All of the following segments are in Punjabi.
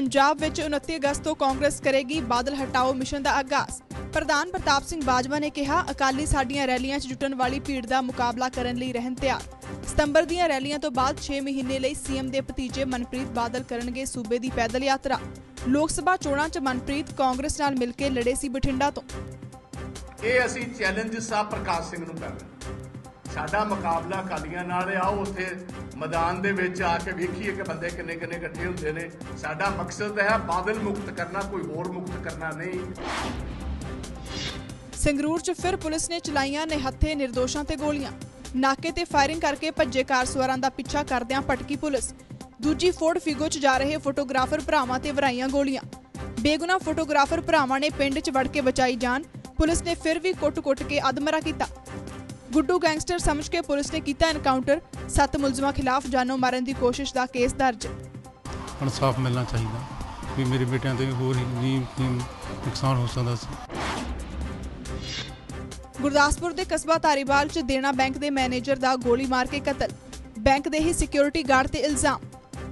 ਪੰਜਾਬ ਵਿੱਚ 29 ਅਗਸਤ ਤੋਂ ਕਾਂਗਰਸ ਕਰੇਗੀ ਬਾਦਲ ਹਟਾਓ ਮਿਸ਼ਨ ਦਾ ਆਗਾਜ਼। ਪ੍ਰਧਾਨ ਪ੍ਰਤਾਪ ਸਿੰਘ ਬਾਜਵਾ ਨੇ ਕਿਹਾ, ਅਕਾਲੀ ਸਾਡੀਆਂ ਰੈਲੀਆਂ 'ਚ ਜੁਟਣ ਵਾਲੀ ਭੀੜ ਦਾ ਮੁਕਾਬਲਾ ਕਰਨ ਲਈ ਰਹਿਣ ਤਿਆਰ। ਸਤੰਬਰ ਦੀਆਂ ਰੈਲੀਆਂ ਤੋਂ ਬਾਅਦ 6 ਮਹੀਨੇ ਲਈ ਸੀਐਮ ਦੇ ਭਤੀਜੇ ਮਨਪ੍ਰੀਤ ਬਾਦਲ ਕਰਨਗੇ ਸੂਬੇ ਦੀ ਪੈਦਲ ਯਾਤਰਾ। ਲੋਕ ਸਭਾ ਚੋਣਾਂ 'ਚ ਮਨਪ੍ਰੀਤ ਕਾਂਗਰਸ ਨਾਲ ਮਿਲ ਕੇ ਲੜੇ ਸੀ ਬਠਿੰਡਾ ਤੋਂ। ਇਹ ਅਸੀਂ ਚੈਲੰਜ ਸਾਹਿਬ ਪ੍ਰਕਾਸ਼ ਸਿੰਘ ਨੂੰ ਕਰ ਰਹੇ ਸਾਡਾ ਮੁਕਾਬਲਾ ਅਕਾਲੀਆਂ ਨਾਲ ਆਓ ਉੱਥੇ ਮੈਦਾਨ ਦੇ ਵਿੱਚ ਆ ਕੇ ਵੇਖੀਏ ਕਿ ਬੰਦੇ ਕਿੰਨੇ ਕਿੰਨੇ ਇਕੱਠੇ ਹੁੰਦੇ ਨੇ। ਸਾਡਾ ਮਕਸਦ ਹੈ ਬਾਦਲ ਮੁਕਤ ਕਰਨਾ, ਕੋਈ ਹੋਰ ਮੁਕਤ ਕਰਨਾ ਨਹੀਂ। ਸੰਗਰੂਰ 'ਚ ਫਿਰ ਪੁਲਿਸ ਨੇ ਚਲਾਈਆਂ ਨਿਹੱਥੇ ਨਿਰਦੋਸ਼ਾਂ ਤੇ ਗੋਲੀਆਂ। ਨਾਕੇ ਤੇ ਫਾਇਰਿੰਗ ਕਰਕੇ ਭੱਜੇ ਕਾਰ ਸਵਾਰਾਂ ਦਾ ਪਿੱਛਾ ਕਰਦਿਆਂ ਪਟਕੀ ਪੁਲਿਸ। ਦੂਜੀ ਫੋਰਡ ਫਿਗੋ 'ਚ ਜਾ ਰਹੇ ਫੋਟੋਗ੍ਰਾਫਰ ਭਰਾਵਾਂ ਤੇ ਵਰਾਈਆਂ ਗੋਲੀਆਂ। ਬੇਗੁਨਾਹ ਫੋਟੋਗ੍ਰਾਫਰ ਭਰਾਵਾਂ ਨੇ ਪਿੰਡ 'ਚ ਵੜ ਕੇ ਬਚਾਈ ਜਾਨ। ਪੁਲਿਸ ਨੇ ਫਿਰ ਵੀ ਕੁੱਟ-ਕੁੱਟ ਕੇ ਅਦਮਰਾ ਕੀਤਾ। ਗੁੱਡੂ ਗੈਂਗਸਟਰ ਸਮਝ ਕੇ ਪੁਲਿਸ ਨੇ ਕੀਤਾ ਐਨਕਾਊਂਟਰ ਸੱਤ ਮੁਲਜ਼ਮਾਂ ਖਿਲਾਫ ਜਾਨੋਂ ਮਾਰਨ ਦੀ ਕੋਸ਼ਿਸ਼ ਦਾ ਕੇਸ ਦਰਜ। ਇਨਸਾਫ ਮਿਲਣਾ ਚਾਹੀਦਾ ਵੀ ਮੇਰੇ ਬੇਟਿਆਂ ਤੇ ਹੋਰ ਹੀ ਨੁਕਸਾਨ ਹੋ ਸਕਦਾ ਸੀ। ਗੁਰਦਾਸਪੁਰ ਦੇ ਕਸਬਾ ਧਾਰੀਵਾਲ 'ਚ ਦੇਣਾ ਬੈਂਕ ਦੇ ਮੈਨੇਜਰ ਦਾ ਗੋਲੀ ਮਾਰ ਕੇ ਕਤਲ। ਬੈਂਕ ਦੇ ਹੀ ਸਿਕਿਉਰਿਟੀ ਗਾਰਡ ਤੇ ਇਲਜ਼ਾਮ।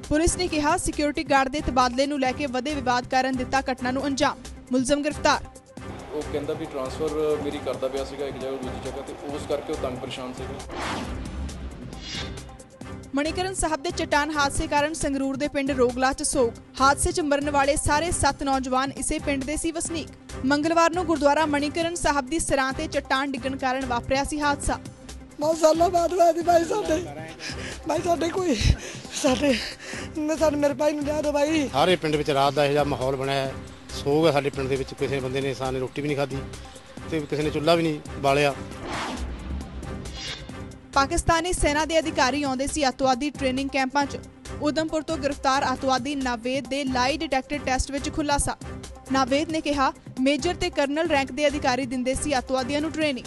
ਪੁਲਿਸ ਨੇ ਕਿਹਾ ਸਿਕਿਉਰਿਟੀ ਗਾਰਡ ਦੇ ਤਬਾਦਲੇ ਨੂੰ ਲੈ ਕੇ ਵਧੇ ਵਿਵਾਦ ਕਾਰਨ ਦਿੱਤਾ ਘਟਨਾ ਨੂੰ ਅੰਜਾਮ। ਮੁਲਜ਼ਮ ਗ੍ਰਿਫਤਾਰ। ਉਹ ਕਹਿੰਦਾ ਵੀ ਟਰਾਂਸਫਰ ਮੇਰੀ ਕਰਦਾ ਪਿਆ ਸੀਗਾ ਇੱਕ ਜਗ੍ਹਾ ਤੋਂ ਦੂਜੀ ਜਗ੍ਹਾ ਤੇ ਉਸ ਕਰਕੇ ਉਹ ਤੰਗ ਪਰੇਸ਼ਾਨ ਸੀਗਾ। ਮਣੀਕਰਨ ਸਾਹਿਬ ਦੇ ਚਟਾਨ ਹਾਦਸੇ ਕਾਰਨ ਸੰਗਰੂਰ ਦੇ ਪਿੰਡ ਰੋਗਲਾ 'ਚ ਸੋਗ। ਹਾਦਸੇ 'ਚ ਮਰਨ ਵਾਲੇ ਸਾਰੇ 7 ਨੌਜਵਾਨ ਇਸੇ ਪਿੰਡ ਦੇ ਸੀ ਵਸਨੀਕ। ਮੰਗਲਵਾਰ ਨੂੰ ਗੁਰਦੁਆਰਾ ਮਣੀਕਰਨ ਸਾਹਿਬ ਦੀ ਸਰਾਂ ਤੇ ਚਟਾਨ ਡਿੱਗਣ ਕਾਰਨ ਵਾਪਰਿਆ ਸੀ ਹਾਦਸਾ। ਬਹੁਤ ਸਾਲਾਂ ਬਾਅਦ ਹੋਇਆ ਸੀ ਭਾਈ ਸਾਡੇ। ਭਾਈ ਸਾਡੇ ਕੋਈ ਸਾਡੇ ਮੈਂ ਸਾਡੇ ਮੇਰੇ ਭਾਈ ਨੂੰ ਲਿਆ ਦੋ ਭਾਈ ਸਾਰੇ ਪਿੰਡ ਵਿੱਚ ਰਾਤ ਦਾ ਇਹੋ ਜਿਹਾ ਮਾਹੌਲ ਬਣਿਆ ਹੈ। ਸੋਗ ਹੈ ਸਾਡੇ ਪਿੰਡ ਦੇ ਵਿੱਚ, ਕਿਸੇ ਬੰਦੇ ਨੇ ਇਨਸਾਨ ਰੋਟੀ ਵੀ ਨਹੀਂ ਖਾਧੀ ਤੇ ਕਿਸੇ ਨੇ ਚੁੱਲ੍ਹਾ ਵੀ ਨਹੀਂ ਬਾਲਿਆ। ਪਾਕਿਸਤਾਨੀ ਸੈਨਾ ਦੇ ਅਧਿਕਾਰੀ ਆਉਂਦੇ ਸੀ ਅੱਤਵਾਦੀ ਟ੍ਰੇਨਿੰਗ ਕੈਂਪਾਂ 'ਚ। ਉਦਮਪੁਰ ਤੋਂ ਗ੍ਰਿਫਤਾਰ ਅੱਤਵਾਦੀ ਨਾਵੇਦ ਦੇ ਲਾਈ ਡਿਟੈਕਟਡ ਟੈਸਟ ਵਿੱਚ ਖੁਲਾਸਾ। ਨਾਵੇਦ ਨੇ ਕਿਹਾ, ਮੇਜਰ ਤੇ ਕਰਨਲ ਰੈਂਕ ਦੇ ਅਧਿਕਾਰੀ ਦਿੰਦੇ ਸੀ ਅੱਤਵਾਦੀਆਂ ਨੂੰ ਟ੍ਰੇਨਿੰਗ